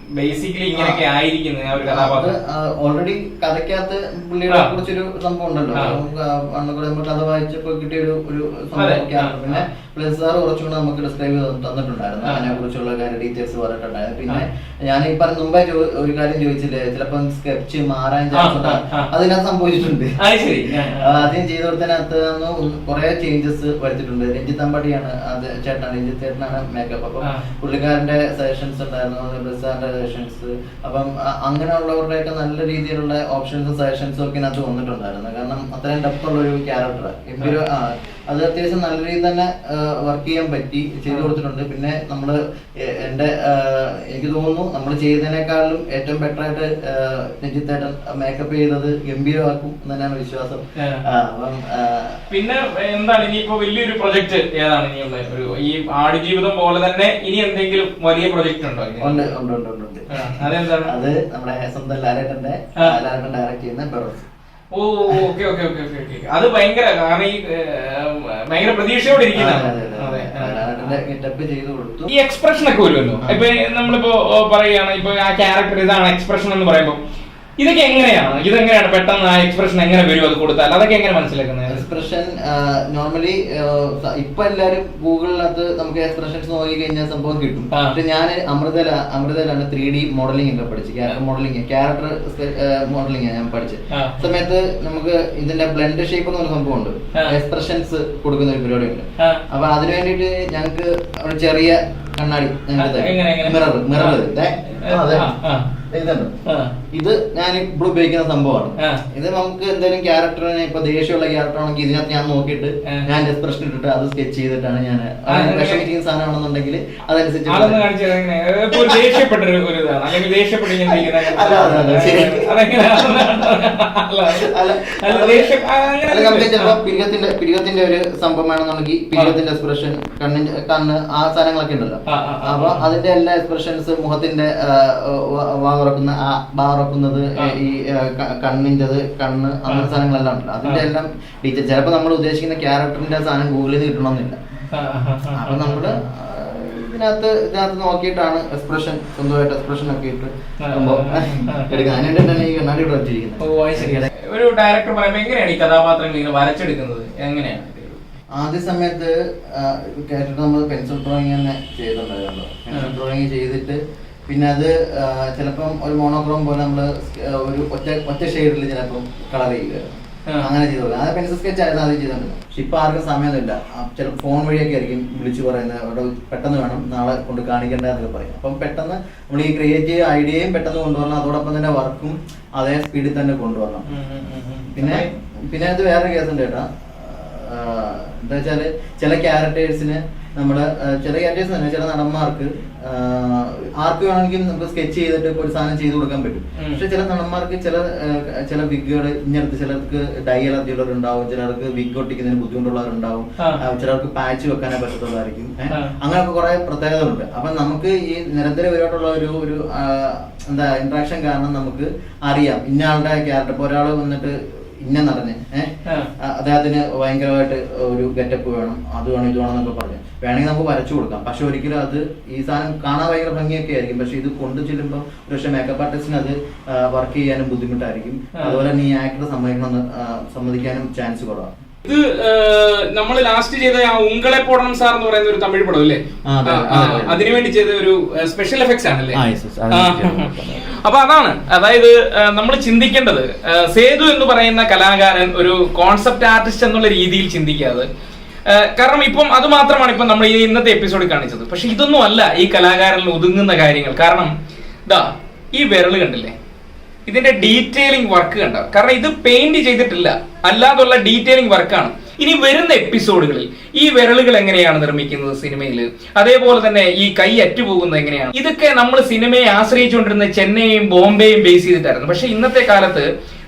[SPEAKER 1] ബേസിക്കലി ഇങ്ങനെയൊക്കെ ആയിരിക്കുന്നത് ആ ഒരു കഥാപാത്രം.
[SPEAKER 3] ഓൾറെഡി കഥയ്ക്കകത്ത് പുള്ളിയുടെ
[SPEAKER 1] ആ.
[SPEAKER 3] കുറിച്ചൊരു സംഭവം ഉണ്ടല്ലോ. കഥ വായിച്ചപ്പോ കിട്ടിയ ഒരു ഒരു പിന്നെ പ്ലസ് സാർ കുറച്ചുകൂടെ നമുക്ക് ഡിസ്ക്രൈബ് തന്നിട്ടുണ്ടായിരുന്നു. അതിനെ കുറിച്ചുള്ള കാര്യം ഡീറ്റെയിൽസ് പറഞ്ഞിട്ടുണ്ടായിരുന്നു. പിന്നെ ഞാൻ ഈ പറഞ്ഞ മുമ്പേ ഒരു കാര്യം ചോദിച്ചില്ലേ? ചിലപ്പം സ്കെച്ച് മാറാൻ ചാൻസ്. അതിനകത്ത് സംഭവിച്ചിട്ടുണ്ട്. ആദ്യം ചെയ്ത കൊടുത്തതിനകത്ത് കുറെ ചേഞ്ചസ് വരുത്തിയിട്ടുണ്ട്. രഞ്ജിത്ത് അമ്പടിയാണ് അത് ചേട്ടനാണ്. രഞ്ജിത്ത് ചേട്ടനാണ് മേക്കപ്പ് അപ്പം പുള്ളിക്കാരന്റെ സജഷൻസ് ഉണ്ടായിരുന്നു. പ്ലസ് സാറിന്റെ സജഷൻസ് അപ്പം അങ്ങനെയുള്ളവരുടെയൊക്കെ നല്ല രീതിയിലുള്ള ഓപ്ഷൻസും സജഷൻസും ഒക്കെ ഇതിനകത്ത് വന്നിട്ടുണ്ടായിരുന്നു. കാരണം അത്രയും ഡെപ്ത് ഉള്ള ഒരു ക്യാരക്ടർ ഇപ്പൊ അത് അത്യാവശ്യം നല്ല രീതിയിൽ തന്നെ വർക്ക് ചെയ്യാൻ പറ്റി ചെയ്തു കൊടുത്തിട്ടുണ്ട്. പിന്നെ നമ്മൾ എന്റെ എന്റെ എനിക്ക് തോന്നുന്നു നമ്മൾ ചെയ്തതിനേക്കാളും ഏറ്റവും ബെറ്റർ ആയിട്ട് രഞ്ജിത്തേട്ടൻ മേക്കപ്പ് ചെയ്തത് ഗംഭീരമാക്കും എന്ന് തന്നെയാണ് വിശ്വാസം.
[SPEAKER 1] പിന്നെ എന്താണ് ഇനിയിപ്പോ വലിയൊരു പ്രൊജക്ട് ഏതാണ് ഇനിയുള്ള ഒരു ഈ ആടുജീവിതം പോലെ തന്നെ ഇനി എന്തെങ്കിലും വലിയ പ്രൊജക്ട് ഉണ്ടോ
[SPEAKER 3] ഉണ്ട് ഉണ്ട് ഉണ്ട് ഉണ്ട് അത് നമ്മുടെ സ്വന്തം ലാലേട്ടന്റെ. ലാലേട്ടൻ ഡയറക്ട് ചെയ്യുന്ന ബെറോസ്
[SPEAKER 1] ഓ okay okay okay okay okay. അത് ഭയങ്കര കാരണം ഈ ഭയങ്കര പ്രതീക്ഷയോടെ ഇരിക്കുന്നതാണ് ഈ എക്സ്പ്രഷൻ ഒക്കെ വരുമല്ലോ. ഇപ്പൊ നമ്മളിപ്പോ പറയുകയാണ് ഇപ്പൊ ആ ക്യാരക്ടർ ഇതാണ് എക്സ്പ്രഷൻ എന്ന് പറയുമ്പോൾ ഇതൊക്കെ എങ്ങനെയാണ്? ഇതെങ്ങനെയാണ്? പെട്ടെന്ന് ആ എക്സ്പ്രഷൻ എങ്ങനെ വരും അത് കൊടുത്താൽ? അതൊക്കെ എങ്ങനെ മനസ്സിലാക്കുന്നത്?
[SPEAKER 3] എക്സ്പ്രഷൻ നോർമലി ഇപ്പൊ എല്ലാരും ഗൂഗിളിനകത്ത് നമുക്ക് എക്സ്പ്രഷൻസ് നോക്കി കഴിഞ്ഞാൽ സംഭവം കിട്ടും. പക്ഷെ ഞാൻ അമൃതല അമൃതയിലാണ് ത്രീ ഡി മോഡലിംഗ് ഒക്കെ പഠിച്ചത്. ക്യാരക്ടർ മോഡലിംഗ് ക്യാരക്ടർ മോഡലിംഗ് ഞാൻ പഠിച്ചത്. സമയത്ത് നമുക്ക് ഇതിന്റെ ബ്ലെൻഡ് ഷേപ്പ് എന്ന് പറഞ്ഞ സംഭവം ഉണ്ട് എക്സ്പ്രഷൻസ് കൊടുക്കുന്ന ഒരു പരിപാടി ഉണ്ട്.
[SPEAKER 1] ആ.
[SPEAKER 3] അപ്പൊ അതിനു വേണ്ടിട്ട് ഞങ്ങൾക്ക് ഒരു ചെറിയ കണ്ണാടി
[SPEAKER 1] ആ, എങ്ങനെ, എങ്ങനെ?
[SPEAKER 3] മിറർ മിറർ
[SPEAKER 1] ആ.
[SPEAKER 3] ഇതുണ്ട്. ഇത് ഞാൻ ഇപ്പോൾ ഉപയോഗിക്കുന്ന സംഭവമാണ്. ഇത് നമുക്ക് എന്തെങ്കിലും ക്യാരക്ടറിനെ ഇപ്പൊ ദേഷ്യമുള്ള ക്യാരക്ടർ ആണെങ്കിൽ ഇതിനകത്ത് ഞാൻ നോക്കിയിട്ട് ഞാൻ എക്സ്പ്രഷൻ ഇട്ടിട്ട് അത് സ്കെച്ച് ചെയ്തിട്ടാണ് ഞാൻ വിഷമിക്കുന്ന സാധനമാണെന്നുണ്ടെങ്കിൽ അതനുസരിച്ച്. പിരികത്തിന്റെ പിരികത്തിന്റെ ഒരു സംഭവമാണെന്നുണ്ടെങ്കിൽ പിരികത്തിന്റെ എക്സ്പ്രഷൻ കണ്ണിന്റെ കണ്ണ് ആ സാധനങ്ങളൊക്കെ ഉണ്ടല്ലോ. അപ്പൊ അതിന്റെ എല്ലാ എക്സ്പ്രഷൻസ് മുഖത്തിന്റെ തുറക്കുന്ന ആ ബാ തുറക്കുന്നത് ഈ കണ്ണിന്റെത് കണ്ണ് അങ്ങനത്തെ സാധനങ്ങളെല്ലാം ഉണ്ടല്ലോ അതിന്റെ എല്ലാം ഡീറ്റെയിൽ ചിലപ്പോൾ നമ്മൾ ഉദ്ദേശിക്കുന്ന ക്യാരക്ടറിന്റെ സാധനം ഗൂഗിളിൽ നിന്ന് കിട്ടണമെന്നില്ല. അപ്പൊ നമ്മൾ ഇതിനകത്ത് ഇതിനകത്ത് നോക്കിയിട്ടാണ് എക്സ്പ്രഷൻ സ്വന്തമായിട്ട് എക്സ്പ്രഷൻ ഒക്കെ ഇട്ട് എടുക്കാൻ തന്നെ ഈ കണ്ണാടി ഇവിടെ വെച്ചിരിക്കുന്നത്
[SPEAKER 1] ഒരു ഡയറക്ടർ പറയുമ്പോൾ എങ്ങനെയാണ് ഈ കഥാപാത്രങ്ങൾ ഇങ്ങനെ വരച്ചെടുക്കുന്നത്? എങ്ങനെയാണ്?
[SPEAKER 3] ആദ്യ സമയത്ത് കേട്ടിട്ട് നമ്മൾ പെൻസിൽ ഡ്രോയിങ് തന്നെ ചെയ്തിട്ടുണ്ടായിരുന്നു പെൻസിൽ ഡ്രോയിങ് ചെയ്തിട്ട് പിന്നെ അത് ചിലപ്പം ഒരു മോണോക്രോം പോലെ നമ്മൾ ഒരു ഒറ്റ ഒറ്റ ഷെയ്ഡിൽ ചിലപ്പം കളർ ചെയ്യുക. അങ്ങനെ ചെയ്തു അതായത് അത് പെൻസിൽ സ്കെച്ച് ആയിരുന്നു ആദ്യം ചെയ്തിട്ടുണ്ട് പക്ഷെ ഇപ്പൊ ആർക്കും സമയമൊന്നുമില്ല ചില ഫോൺ വഴിയൊക്കെ ആയിരിക്കും വിളിച്ചു പറയുന്നത്. അവിടെ പെട്ടെന്ന് വേണം നാളെ കൊണ്ട് കാണിക്കേണ്ട എന്നൊക്കെ പറയും. അപ്പം പെട്ടെന്ന് നമ്മൾ ഈ ക്രിയേറ്റീവ് ഐഡിയയും പെട്ടെന്ന് കൊണ്ടുവരണം. അതോടൊപ്പം തന്നെ വർക്കും അതേ സ്പീഡിൽ തന്നെ കൊണ്ടുവരണം. പിന്നെ പിന്നെ അത് വേറെ കേസുണ്ട് ചേട്ടാ കേട്ടോ. എന്താ വെച്ചാൽ ചില ക്യാരക്ടേഴ്സിന് നമ്മൾ ആ, ചില ക്യാരക്ടേഴ്സ് തന്നെ ചില നടന്മാർക്ക് ആർക്ക് വേണമെങ്കിലും നമുക്ക് സ്കെച്ച് ചെയ്തിട്ട് ഒരു സാധനം ചെയ്തു കൊടുക്കാൻ പറ്റും. പക്ഷെ ചില നടന്മാർക്ക് ചില ചില വിഗുകൾ ഇങ്ങനത്തെ ചിലർക്ക് ഡൈ അലർജി ഉള്ളവരുണ്ടാവും ചിലർക്ക് വിഗ് ഒട്ടിക്കുന്നതിന് ബുദ്ധിമുട്ടുള്ളവരുണ്ടാവും ചിലർക്ക് പാച്ച് വെക്കാനേ പറ്റത്തുള്ളതായിരിക്കും. അങ്ങനെയൊക്കെ കുറെ പ്രത്യേകതകളുണ്ട്. അപ്പൊ നമുക്ക് ഈ നിരന്തരപരമായിട്ടുള്ള ഒരു ഒരു എന്താ ഇന്ററാക്ഷൻ കാരണം നമുക്ക് അറിയാം. ഇന്ന ആളുടെ ക്യാരക്ടർ ഇപ്പൊ ഒരാൾ വന്നിട്ട് ഇന്ന നടന് ഏഹ്. അദ്ദേഹത്തിന് ഭയങ്കരമായിട്ട് ഒരു ഗെറ്റപ്പ് വേണം അത് വേണം ഇത് വേണം എന്നൊക്കെ പറഞ്ഞു വേണമെങ്കിൽ നമുക്ക് വരച്ചു കൊടുക്കാം. പക്ഷെ ഒരിക്കലും അത് ഈ സാധനം കാണാൻ ഭയങ്കര ഭംഗിയൊക്കെ ആയിരിക്കും. പക്ഷെ ഇത് കൊണ്ടു ചെല്ലുമ്പോൾ പക്ഷേ മേക്കപ്പ് ആർട്ടിസ്റ്റിന് അത് വർക്ക് ചെയ്യാനും ബുദ്ധിമുട്ടായിരിക്കും. അതുപോലെ തന്നെ ഈ ആക്ടർ സമ്മതിക്കണം സമ്മതിക്കാനും ചാൻസ് കുറവാണ്.
[SPEAKER 1] ഇത് നമ്മൾ ലാസ്റ്റ് ചെയ്ത ആ ഉങ്കളെ പോടണം സാർ എന്ന് പറയുന്ന ഒരു തമിഴ് പടം അല്ലേ. അതിനുവേണ്ടി ചെയ്ത ഒരു സ്പെഷ്യൽ എഫക്ട്സ് ആണല്ലേ. അപ്പൊ അതാണ്. അതായത് നമ്മൾ ചിന്തിക്കേണ്ടത് സേതു എന്ന് പറയുന്ന കലാകാരൻ ഒരു കോൺസെപ്റ്റ് ആർട്ടിസ്റ്റ് എന്നുള്ള രീതിയിൽ ചിന്തിക്കാതെ കാരണം ഇപ്പം അത് മാത്രമാണ് ഇപ്പം നമ്മൾ ഈ ഇന്നത്തെ എപ്പിസോഡിൽ കാണിച്ചത്. പക്ഷെ ഇതൊന്നും അല്ല ഈ കലാകാരനിൽ ഒതുങ്ങുന്ന കാര്യങ്ങൾ. കാരണം ദാ ഈ വിരൽ കണ്ടില്ലേ? ഇതിന്റെ ഡീറ്റെയിലിംഗ് വർക്ക് കണ്ട? കാരണം ഇത് പെയിന്റ് ചെയ്തിട്ടില്ല. അല്ലാതുള്ള ഡീറ്റെയിലിംഗ് വർക്കാണ് ഇനി വരുന്ന എപ്പിസോഡുകളിൽ ഈ വിരലുകൾ എങ്ങനെയാണ് നിർമ്മിക്കുന്നത് സിനിമയിൽ അതേപോലെ തന്നെ ഈ കൈ അറ്റുപോകുന്നത് എങ്ങനെയാണ്? ഇതൊക്കെ നമ്മൾ സിനിമയെ ആശ്രയിച്ചുകൊണ്ടിരുന്ന ചെന്നൈയും ബോംബെയും ബേസ് ചെയ്തിട്ടായിരുന്നു. പക്ഷെ ഇന്നത്തെ കാലത്ത്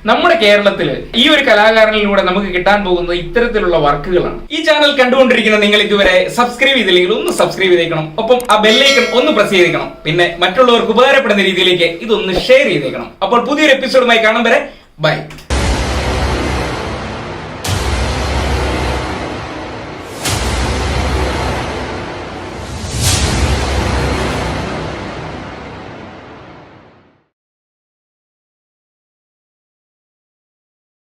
[SPEAKER 1] നമ്മുടെ കേരളത്തിൽ ഈ ഒരു കലാകാരനിലൂടെ നമുക്ക് കിട്ടാൻ പോകുന്നത് ഇത്തരത്തിലുള്ള വർക്കുകളാണ്. ഈ ചാനൽ കണ്ടുകൊണ്ടിരിക്കുന്ന നിങ്ങൾ ഇതുവരെ സബ്സ്ക്രൈബ് ചെയ്തില്ലെങ്കിൽ ഒന്ന് സബ്സ്ക്രൈബ് ചെയ്തേക്കണം. ഒപ്പം ആ ബെല്ലൈക്കൺ ഒന്ന് പ്രസ് ചെയ്തേക്കണം. പിന്നെ മറ്റുള്ളവർക്ക് ഉപകാരപ്പെടുന്ന രീതിയിലേക്ക് ഇതൊന്ന് ഷെയർ ചെയ്തേക്കണം. അപ്പോൾ പുതിയൊരു എപ്പിസോഡുമായി കാണും വരെ ബൈ